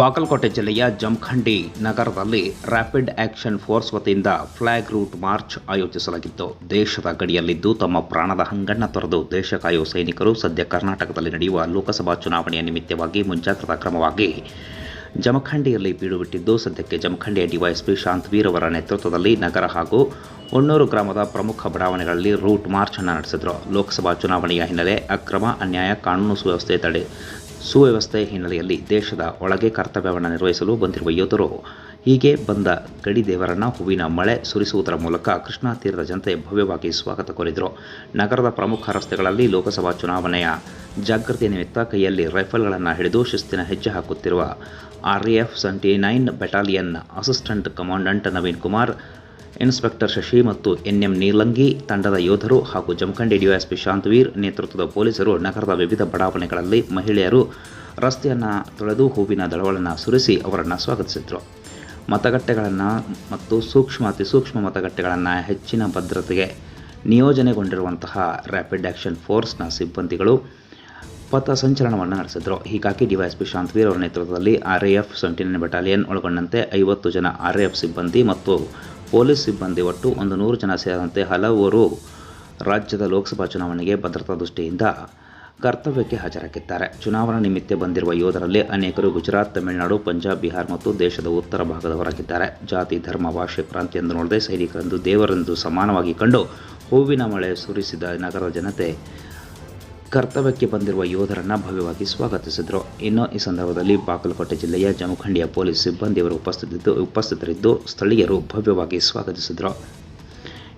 ಬಾಗಲಕೋಟೆ ಜಿಲ್ಲೆಯ ಜಮಖಂಡಿ ನಗರದಲ್ಲಿ rapid action force ವತಿಯಿಂದ ಫ್ಲಾಗ್ ರೂಟ್ ಮಾರ್ಚ್ ಆಯೋಜಿಸಲಾಗಿತ್ತು. ದೇಶದ ಗಡಿಯಲ್ಲಿದ್ದು ತಮ್ಮ ಪ್ರಾಣದ ಹಂಗಣ್ಣ ತೊರೆದು ದೇಶ ಸೈನಿಕರು ಸದ್ಯ ಕರ್ನಾಟಕದಲ್ಲಿ ನಡೆಯುವ ಲೋಕಸಭಾ ಚುನಾವಣೆಯ ನಿಮಿತ್ತವಾಗಿ ಮುಂಜಾಗ್ರತಾ ಕ್ರಮವಾಗಿ ಜಮಖಂಡಿಯಲ್ಲಿ ಬೀಡು ಬಿಟ್ಟಿದ್ದು ಸದ್ಯಕ್ಕೆ ಜಮಖಂಡಿಯ ಡಿವೈಎಸ್ಪಿ ಶಾಂತವೀರ್ ಅವರ ನೇತೃತ್ವದಲ್ಲಿ ನಗರ ಹಾಗೂ ಹೊನ್ನೂರು ಗ್ರಾಮದ ಪ್ರಮುಖ ಬಡಾವಣೆಗಳಲ್ಲಿ ರೂಟ್ ಮಾರ್ಚ್ ಅನ್ನು ನಡೆಸಿದರು. ಲೋಕಸಭಾ ಚುನಾವಣೆಯ ಹಿನ್ನೆಲೆ ಅಕ್ರಮ, ಅನ್ಯಾಯ, ಕಾನೂನು ಸುವ್ಯವಸ್ಥೆ ತಡೆ ಸುವ್ಯವಸ್ಥೆ ಹಿನ್ನೆಲೆಯಲ್ಲಿ ದೇಶದ ಒಳಗೆ ಕರ್ತವ್ಯವನ್ನು ನಿರ್ವಹಿಸಲು ಬಂದಿರುವ ಯೋಧರು, ಹೀಗೆ ಬಂದ ಗಡಿ ದೇವರನ್ನ ಹೂವಿನ ಮಳೆ ಸುರಿಸುವುದರ ಮೂಲಕ ಕೃಷ್ಣಾ ತೀರದ ಜನತೆ ಭವ್ಯವಾಗಿ ಸ್ವಾಗತ ಕೋರಿದರು. ನಗರದ ಪ್ರಮುಖ ರಸ್ತೆಗಳಲ್ಲಿ ಲೋಕಸಭಾ ಚುನಾವಣೆಯ ಜಾಗೃತಿ ನಿಮಿತ್ತ ಕೈಯಲ್ಲಿ ರೈಫಲ್ಗಳನ್ನು ಹಿಡಿದು ಶಿಸ್ತಿನ ಹೆಜ್ಜೆ ಹಾಕುತ್ತಿರುವ RF seventy nine battalion assistant commandant Naveen Kumar inspector Shashi ಮತ್ತು ಎನ್ಎಂ ನೀಲಂಗಿ, ತಂಡದ ಯೋಧರು ಹಾಗೂ ಜಮಖಂಡಿ ಡಿವೈಎಸ್ಪಿ ಶಾಂತವೀರ್ ನೇತೃತ್ವದ ಪೊಲೀಸರು ನಗರದ ವಿವಿಧ ಬಡಾವಣೆಗಳಲ್ಲಿ ಮಹಿಳೆಯರು ರಸ್ತೆಯನ್ನು ತೊಳೆದು ಹೂವಿನ ದಳಗಳನ್ನು ಸುರಿಸಿ ಅವರನ್ನು ಸ್ವಾಗತಿಸಿದರು. ಮತಗಟ್ಟೆಗಳನ್ನು ಮತ್ತು ಸೂಕ್ಷ್ಮ ಅತಿ ಸೂಕ್ಷ್ಮ ಮತಗಟ್ಟೆಗಳನ್ನು ಹೆಚ್ಚಿನ ಭದ್ರತೆಗೆ ನಿಯೋಜನೆಗೊಂಡಿರುವಂತಹ ರ್ಯಾಪಿಡ್ ಆ್ಯಕ್ಷನ್ ಫೋರ್ಸ್ನ ಸಿಬ್ಬಂದಿಗಳು ಪಥ ಸಂಚಲನವನ್ನು ನಡೆಸಿದರು. ಹೀಗಾಗಿ ಡಿವೈಎಸ್ಪಿ ಶಾಂತವೀರ್ ಅವರ ನೇತೃತ್ವದಲ್ಲಿ ಆರ್ಎಎಫ್ ಸೆವೆಂಟಿ ನೈನ್ ಬೆಟಾಲಿಯನ್ ಒಳಗೊಂಡಂತೆ ಐವತ್ತು ಜನ ಆರ್ಎಎಫ್ ಸಿಬ್ಬಂದಿ ಮತ್ತು ಪೊಲೀಸ್ ಸಿಬ್ಬಂದಿ ಒಟ್ಟು ಒಂದು ನೂರು ಜನ ಸೇರಿದಂತೆ ಹಲವರು ರಾಜ್ಯದ ಲೋಕಸಭಾ ಚುನಾವಣೆಗೆ ಭದ್ರತಾ ದೃಷ್ಟಿಯಿಂದ ಕರ್ತವ್ಯಕ್ಕೆ ಹಾಜರಾಗಿದ್ದಾರೆ. ಚುನಾವಣಾ ನಿಮಿತ್ತ ಬಂದಿರುವ ಯೋಧರಲ್ಲಿ ಅನೇಕರು ಗುಜರಾತ್, ತಮಿಳುನಾಡು, ಪಂಜಾಬ್, ಬಿಹಾರ್ ಮತ್ತು ದೇಶದ ಉತ್ತರ ಭಾಗದವರಾಗಿದ್ದಾರೆ. ಜಾತಿ, ಧರ್ಮ, ಭಾಷೆ ಪ್ರಾಂತ್ಯೆಂದು ನೋಡದೆ ಸೈನಿಕರೆಂದು ದೇವರೆಂದು ಸಮಾನವಾಗಿ ಕಂಡು ಹೂವಿನ ಮಳೆ ಸುರಿಸಿದ ನಗರದ ಜನತೆ ಕರ್ತವ್ಯಕ್ಕೆ ಬಂದಿರುವ ಯೋಧರನ್ನ ಭವ್ಯವಾಗಿ ಸ್ವಾಗತಿಸಿದರು. ಇನ್ನು ಈ ಸಂದರ್ಭದಲ್ಲಿ ಬಾಗಲಕೋಟೆ ಜಿಲ್ಲೆಯ ಜಮಖಂಡಿಯ ಪೊಲೀಸ್ ಸಿಬ್ಬಂದಿಯವರು ಉಪಸ್ಥಿತಿದ್ದು, ಉಪಸ್ಥಿತರಿದ್ದು ಸ್ಥಳೀಯರು ಭವ್ಯವಾಗಿ ಸ್ವಾಗತಿಸಿದರು.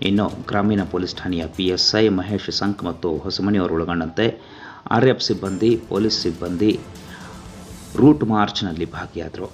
ಇನ್ನು ಗ್ರಾಮೀಣ ಪೊಲೀಸ್ ಠಾಣೆಯ ಪಿಎಸ್ಐ ಮಹೇಶ್ ಸಂಕ್ ಮತ್ತು ಹೊಸಮನಿಯವರು ಒಳಗೊಂಡಂತೆ ಆರ್ಎಫ್ ಸಿಬ್ಬಂದಿ, ಪೊಲೀಸ್ ಸಿಬ್ಬಂದಿ ರೂಟ್ ಮಾರ್ಚ್ನಲ್ಲಿ ಭಾಗಿಯಾದರು.